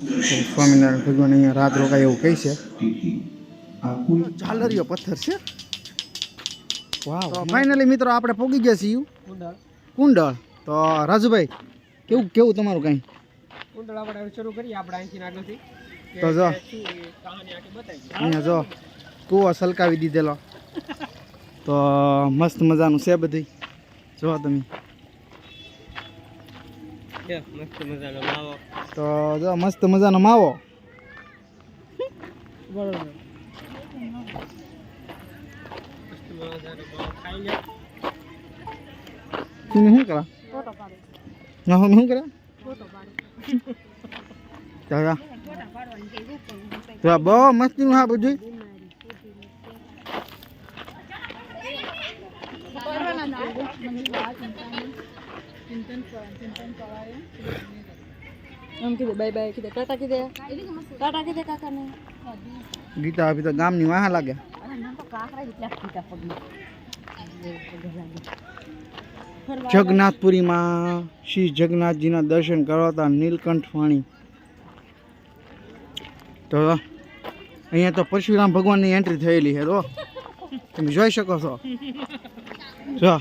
સ્વામિનારાયણ ભગવાન અહીંયા રાત રોકાય એવું કહે છે. ઝાલરિયો પથ્થર છે. ફાઇનલી મિત્રો આપણે પોગી ગયા છીએ. કુંડળ. તો રાજુભાઈ કેવું કેવું તમારું કાંઈ? કુંડળ આપણે શરૂ કરીએ આપણે અહીંથી આગળથી. તો જો. અહીંયા જો કૂવો સલકાવી દીધેલો. તો મસ્ત મજાનું છે બધી જો તમે. છે મસ્ત મજાનો માવો. તો જો મસ્ત મજાનો માવો. બરોબર. તમે શું કરા? ના હું શું કરા? ચાલો તો બહુ મસ્તીનું હા બધું એમ કીધે બાય બાય કીધે ટાટા કીધે ટાટા કીધે કાકાને ગીતા આપી તો ગામની વાહ લાગે જગન્નાથપુરીમાં શ્રી જગન્નાથજીના દર્શન કરાવતા નીલકંઠ વાણી તો અહીંયા તો પરશુરામ ભગવાનની એન્ટ્રી થયેલી છે તો. તમે જોઈ શકો છો. જો.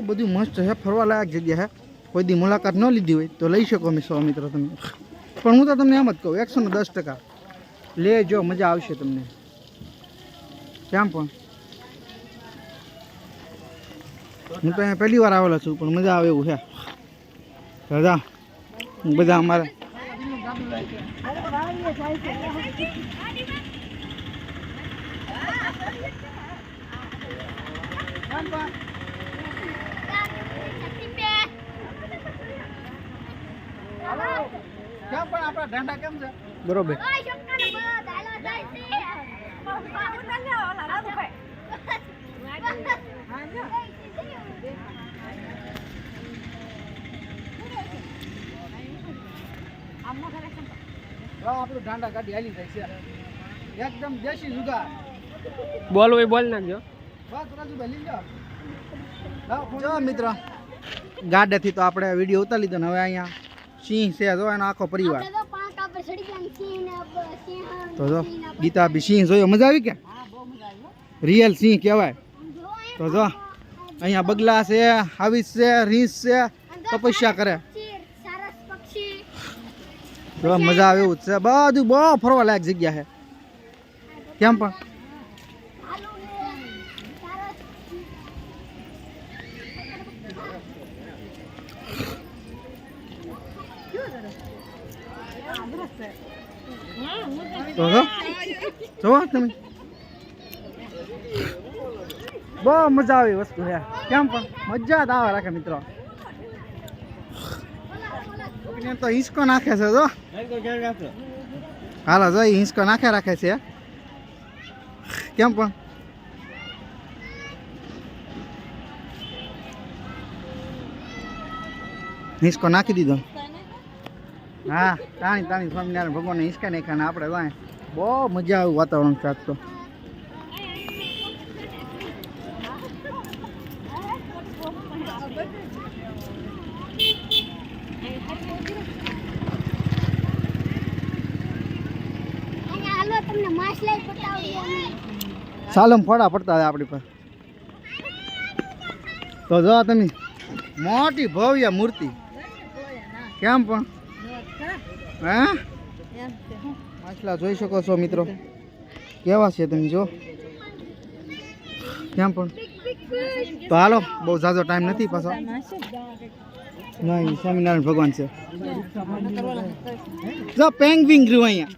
બધું મસ્ત છે. ફરવા લાયક જગ્યા છે. કોઈ દી મુલાકાત ન લીધી હોય તો લઈ શકો સો મિત્રો તમે. પણ હું તો તમને એમ જ કહું, એકસો ને દસ ટકા. લેજો મજા આવશે તમને. કેમ પણ? હું તો અહીંયા પહેલી વાર આવેલો છું, પણ મજા આવે એવું છે. દાદા બધા અમારે. કેમ પણ આપણા ઢાંડા કેમ છે? બરોબર. આપણું ઢાંડા કાઢી હાલી જાય છે. એકદમ દેશી જુગાર. બોલ હોય બોલ નાખજો. બસ રાજુભાઈ લઈ જાઓ લાવો, જો મિત્ર ગાડેથી તો આપણે વીડિયો ઉતારી લીધો ને હવે અહીંયા સિંહ છે જો એનો આખો પરિવાર. તો જો ગીતા બી સિંહ જોયો મજા આવી કે રિયલ સિંહ કહેવાય. તો જો અહીંયા બગલા છે હાવીસ છે રીંસ છે તપસ્યા કરે. જો મજા આવે એવું જ છે. બધું બહુ ફરવા લાયક જગ્યા છે. કેમ પણ? જો જોવો. તમે. બહુ મજા આવી વસ્તુ છે. કેમ પણ મજા જ આવે રાખે મિત્રો. તો હિંચકો નાખે છે, જો. હાલો, જો હિંચકો નાખે રાખે છે. કેમ પણ? હિંચકો નાખી દીધો. હા તાણી તાણી સ્વામિનારાયણ ભગવાનને હિંચકા નાખ્યા ને આપણે વાય. બહુ મજા આવ્યું વાતાવરણ સાથ તો. સાલમ ફોડા પડતા હતા આપણી પર તો જો તમે મોટી ભવ્ય મૂર્તિ. કેમ પણ? હે? માછલા જોઈ શકો છો, મિત્રો. કેવા છે તમે જો? કેમ પણ? તો હાલો, બહુ ઝાઝો ટાઈમ નથી પાછો. નહીં સ્વામિનારાયણ ભગવાન છે. જો પેંગવિંગ રહ્યું અહીંયા.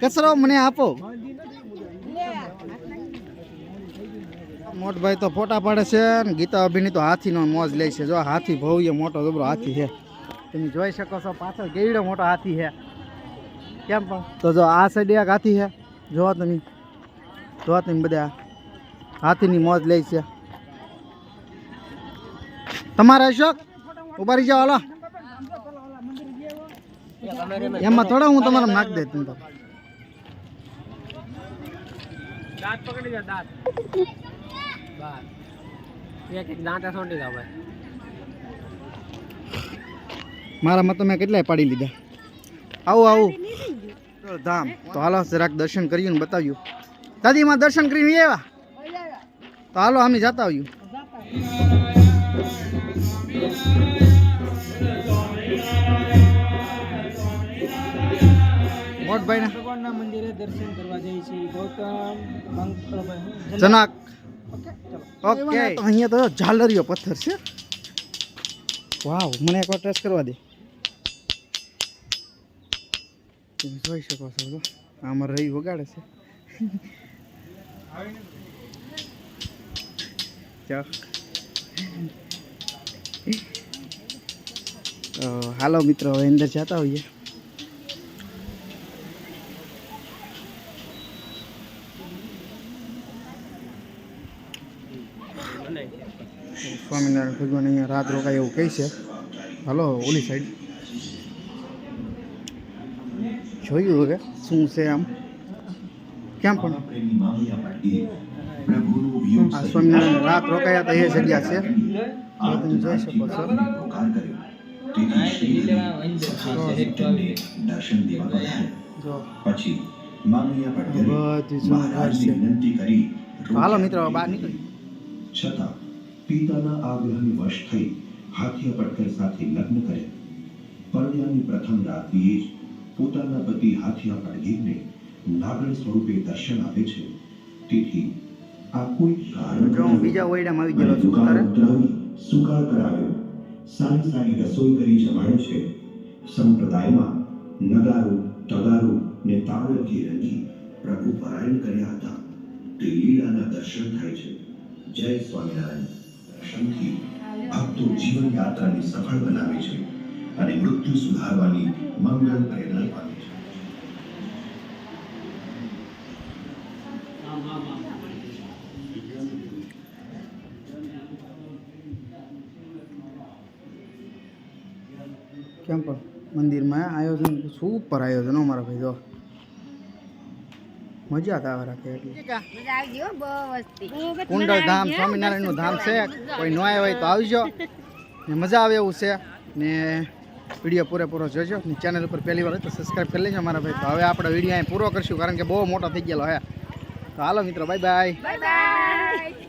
કચરો મને આપો. મોટભાઈ તો ફોટા પાડે છે ગીતા અભિની તો હાથીનો મોજ લે છે. જો, હાથી ભવ્ય મોટો જબરો હાથી છે. તમે જોઈ શકો છો પાછળ કેવડો મોટો હાથી છે. કેમ પણ? તો જો આ સાઈડ એક હાથી છે. જોવા તમે. જોવા તમે બધા. હાથીની મોજ લે છે. તમારે અશોક? ઊભા રહી જાઓ હલો. એમાં થોડા હું તમારે નાખી દે તમે તો. દાંત પકડી જા દાંત. બસ એક એક દાંત સોંટી દો ભાઈ. મારામાં તો મેં કેટલાય પાડી લીધા. આવું આવું. ધામ. તો હાલો જરાક દર્શન કર્યું ને બતાવ્યું દાદીમાં દર્શન કરીને આવ્યા? તો હાલો આમ જતા આવ્યું મોટભાઈ ના ભગવાનના મંદિરે દર્શન કરવા જઈએ છીએ ગૌતમ જનક. ઓકે અહીંયા તો ઝાલરીયો પથ્થર છે. વાવ મને એકવાર ટેસ્ટ કરવા દે. તમે જોઈ શકો છો તો આમાં રહી વગાડે છે. હાલો મિત્રો, હવે અંદર જતા હોઈએ. સ્વામિનારાયણ ભગવાન અહીંયા રાત રોકાય એવું કહે છે. હાલો, ઓલી સાઈડ જોયું હવે શું છે આમ કેમ પણ આ સ્વામિનારાયણ રાત રોકાયા તો એ જગ્યા છે તો તમે જોઈ શકો છો જો પછી મામૈયા પટગરે બધું જૂનું ઘર મહારાજની છે વિનંતી કરી તો હાલો મિત્રો હવે બહાર નીકળી છતાં પિતાના આગ્રહને વશ થઈ હાથિયા પટકર સાથે લગ્ન કર્યા પરણ્યાની પ્રથમ રાત્રિએ જ પોતાના પતિ હાથિયા પડગીરને નાગણ સ્વરૂપે દર્શન આપે છે. તેથી આ કોઈ કારણ બીજા ઓયડામાં આવી ગયેલો છું ઉતરાવી સુકાળ કરાવ્યો સારી સારી રસોઈ કરી જમાડે છે. સંપ્રદાયમાં નગારો તગારો ને તાળથી રંગી પ્રભુ પારાયણ કર્યા હતા. તે લીલાના દર્શન થાય છે. જય સ્વામિનારાયણ. દર્શનથી ભક્તો જીવન યાત્રાને સફળ બનાવે છે અને મૃત્યુ સુધારવાની મંગળ પ્રેરણા પામે છે. કેમ પણ મંદિરમાં આયોજન સુપર આયોજન અમારા ભાઈ જો. મજા આવે રાખે એટલી. મજા આવજો હો, બહુ વસ્તી કુંડળ ધામ સ્વામિનારાયણનું ધામ છે. કોઈ ન આવ્યો હોય તો આવજો. ને મજા આવે એવું છે. ને વીડિયો પૂરેપૂરો જોજો. ચેનલ ઉપર પહેલી વાર તો સબસ્ક્રાઈબ કરી લેજો અમારા ભાઈ. તો હવે આપણે વીડિયો અહીં પૂરો કરશું, કારણ કે બહુ મોટો થઈ ગયેલો હે. તો હાલો મિત્રો બાય બાય બાય